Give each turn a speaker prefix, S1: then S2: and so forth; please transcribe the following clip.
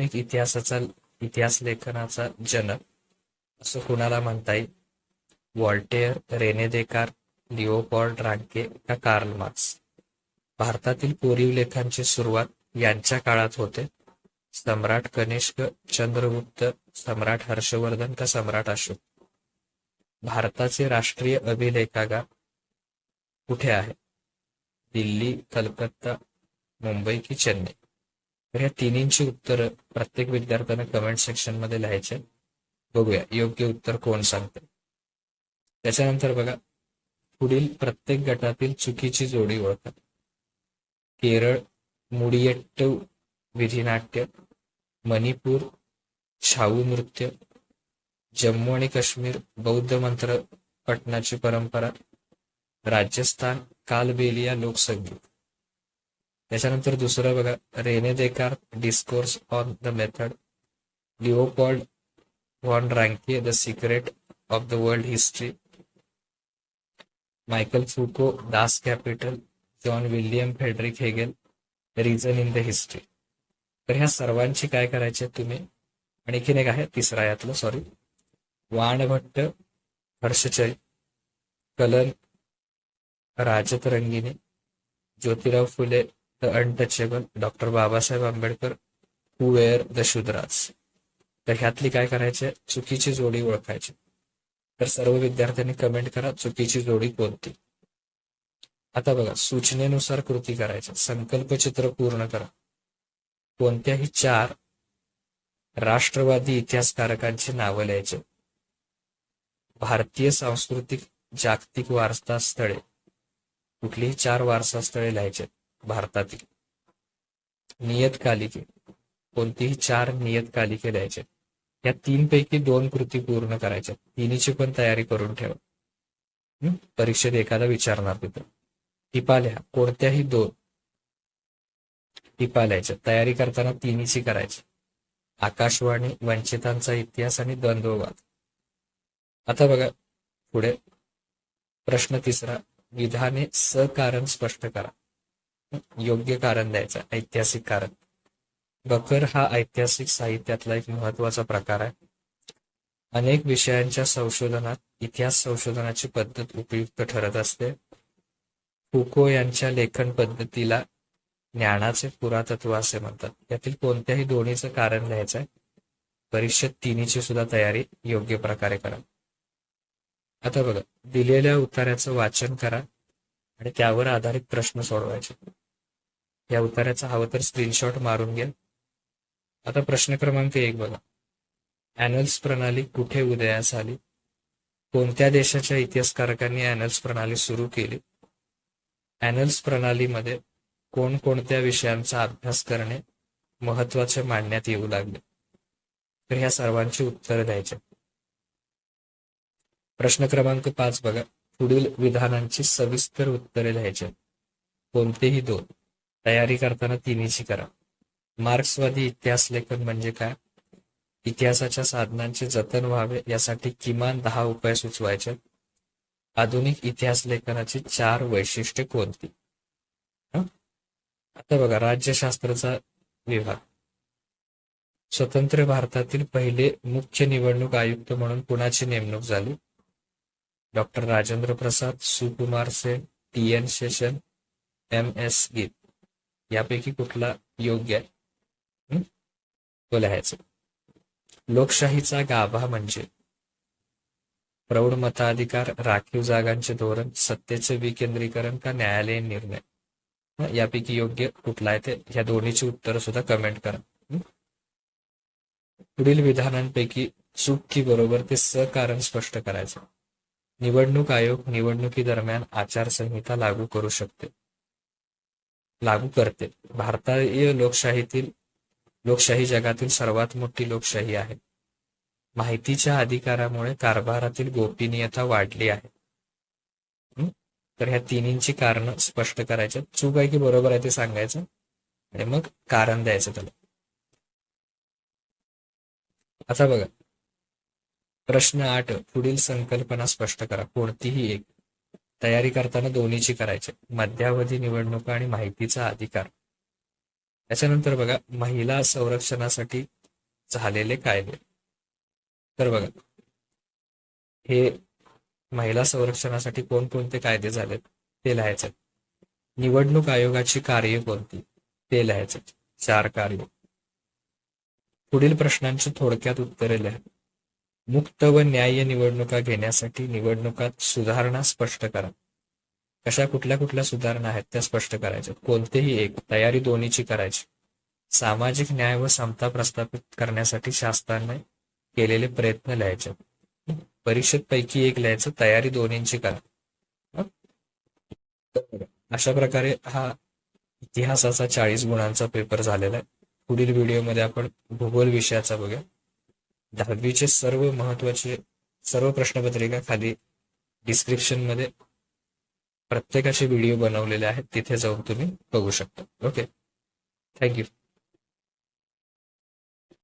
S1: एक इतिहासाचा इतिहास लेखनाचा जनक असं कुणाला म्हणता येईल? Voltaire Rene Descartes Leopold Ranke का कार्ल मार्क्स? भारतातील कोरीव लेखांची सुरुवात यांच्या काळात होते. सम्राट कनिष्क चंद्रगुप्त सम्राट हर्षवर्धन का सम्राट अशोक? भारताचे राष्ट्रीय अभिलेखागार कुठे आहे? दिल्ली कलकत्ता मुंबई की चेन्नई? तर या तिन्हींची उत्तरं प्रत्येक विद्यार्थ्यानं कमेंट सेक्शनमध्ये लिहायचे. बघूया योग्य उत्तर कोण सांगते त्याच्यानंतर बघा पुढील प्रत्येक गटातील चुकीची जोडी ओळखा. केरळ मुडियट्ट विधिनाट्य मणिपूर छाऊ नृत्य जम्मू आणि काश्मीर बौद्ध मंत्र पठणाची परंपरा राजस्थान कालबेलिया लोकसंगीत. त्याच्यानंतर दुसरं बघा Rene Descartes discourse on the method Leopold von Ranke the secret of the world history Michel Foucault Das Kapital John William Friedrich Hegel reason in the history तर ह्या सर्वांची काय करायचे तुम्ही? आणखीन एक आहे तिसरा यातलं सॉरी वाणभट्ट हर्षचय kiln Rajatarangini Jyotirao Phule the untouchable doctor Babasaheb Ambedkar who were the Shudras तर ह्यातली काय करायचे? चुकीची जोडी ओळखायची. तर सर्व विद्यार्थ्यांनी कमेंट करा चुकीची जोडी कोणती? आता बघा सूचनेनुसार कृती करायचे. संकल्प चित्र पूर्ण करा. कोणत्याही चार राष्ट्रवादी इतिहासकारकांची नावं लिहायचे. भारतीय सांस्कृतिक जागतिक वारसा स्थळे. कुठलीही चार वारसा स्थळे लिहायचे. भारतातील नियतकालिके कोणतीही चार नियतकालिके लिहायचे या तीन पैकी दोन कृती पूर्ण करायच्या. तिन्हीची पण तयारी करून ठेवा. परीक्षेत एखादा विचारणार तिथं. टिपाल्या कोणत्याही दोन टिपा लिहायच्या तयारी करताना तिन्हीची करायची. आकाशवाणी वंचितांचा इतिहास आणि द्वंद्ववाद. आता बघा पुढे प्रश्न तिसरा. विधाने सकारण स्पष्ट करा. योग्य कारण द्यायचं ऐतिहासिक कारण. बकर हा ऐतिहासिक साहित्यातला एक महत्त्वाचा प्रकार आहे. अनेक विषयांच्या संशोधनात इतिहास संशोधनाची पद्धत उपयुक्त ठरत असते. फुको यांच्या लेखन पद्धतीला ज्ञानाचे पुरातत्व असे म्हणतात. यातील कोणत्याही दोन्हीचं कारण द्यायचं आहे. परीक्षेत तिन्हीची सुद्धा तयारी योग्य प्रकारे करा. आता बघा दिलेल्या उत्तराचं वाचन करा आणि त्यावर आधारित प्रश्न सोडवायचे. या उत्तराचा हवं तर स्क्रीनशॉट मारून घ्या आता प्रश्न क्रमांक एक बघा. अॅनल्स प्रणाली कुठे उदयास आली? कोणत्या देशाच्या इतिहासकारकांनी अॅनल्स प्रणाली सुरू केली? अॅनल्स प्रणालीमध्ये कोणकोणत्या विषयांचा अभ्यास करणे महत्त्वाचे मानण्यात येऊ लागले? तर ह्या सर्वांची उत्तरं द्यायचे प्रश्न क्रमांक पाच बघा. पुढील विधानांची सविस्तर उत्तरे द्यायचे कोणतेही दोन. तयारी करताना तिन्हीची करा. मार्क्सवादी इतिहास लेखन म्हणजे काय? इतिहासाच्या साधनांचे जतन व्हावे यासाठी किमान दहा उपाय सुचवायचे. आधुनिक इतिहास लेखनाची चार वैशिष्ट्ये कोणती? आता बघा राज्यशास्त्राचा विभाग. स्वतंत्र भारतातील पहिले मुख्य निवडणूक आयुक्त म्हणून कुणाची नेमणूक झाली? Doctor Rajendra Prasad Sukumar Sen T N Seshan M S गीत यापैकी कुठला योग्य आहे? तो लिहायचं लोकशाहीचा गाभा म्हणजे प्रौढ मताधिकार राखीव जागांचे धोरण सत्तेचे विकेंद्रीकरण का न्यायालयीन निर्णय? यापैकी योग्य कुठला आहे ते? ह्या दोन्हीची उत्तर सुद्धा कमेंट करा. पुढील विधानांपैकी चूक की बरोबर ते सकारण स्पष्ट करायचं. निवडणूक आयोग निवडणुकी दरम्यान आचारसंहिता लागू करू शकते. लागू करते. भारतीय लोकशाहीतील लोकशाही जगातील सर्वात मोठी लोकशाही आहे. माहितीच्या अधिकारामुळे कारभारातील गोपनीयता वाढली आहे. तर ह्या तिन्हींची कारण स्पष्ट करायचं. चूक आहे की बरोबर आहे ते सांगायचं? आणि मग कारण द्यायचं त्याला. आता बघा. प्रश्न आठ पुढील संकल्पना स्पष्ट करा. कोणतीही एक. तयारी करताना दोन्हीची करायची. मध्यावधी निवडणुका आणि माहितीचा अधिकार. त्याच्यानंतर बघा महिला संरक्षणासाठी झालेले कायदे. तर बघा हे महिला संरक्षणासाठी कोणकोणते कायदे झालेत ते लिहायचे. निवडणूक आयोगाची कार्य कोणती ते लिहायचे. चार कार्य. पुढील प्रश्नांची थोडक्यात उत्तरे लिहा. मुक्त व न्याय्य निवडणुका घेण्यासाठी निवडणुकात सुधारणा स्पष्ट करा. कशा कुठल्या कुठल्या सुधारणा आहेत त्या स्पष्ट करायच्या? कोणतेही एक तयारी दोन्हीची करायची. सामाजिक न्याय व समता प्रस्थापित करण्यासाठी शासनाने केलेले प्रयत्न लिहायचे. परीक्षेत पैकी एक लिहायचं तयारी दोन्हींची करा. अशा प्रकारे हा इतिहासाचा चाळीस गुणांचा पेपर झालेला आहे. पुढील व्हिडिओमध्ये आपण भूगोल विषयाचा बघूया. दहावीचे सर्व महत्त्वाचे सर्व प्रश्नपत्रिका खाली डिस्क्रिप्शनमध्ये प्रत्येकाचे व्हिडिओ बनवलेले आहेत. तिथे जाऊन तुम्ही बघू शकता. Okay thank you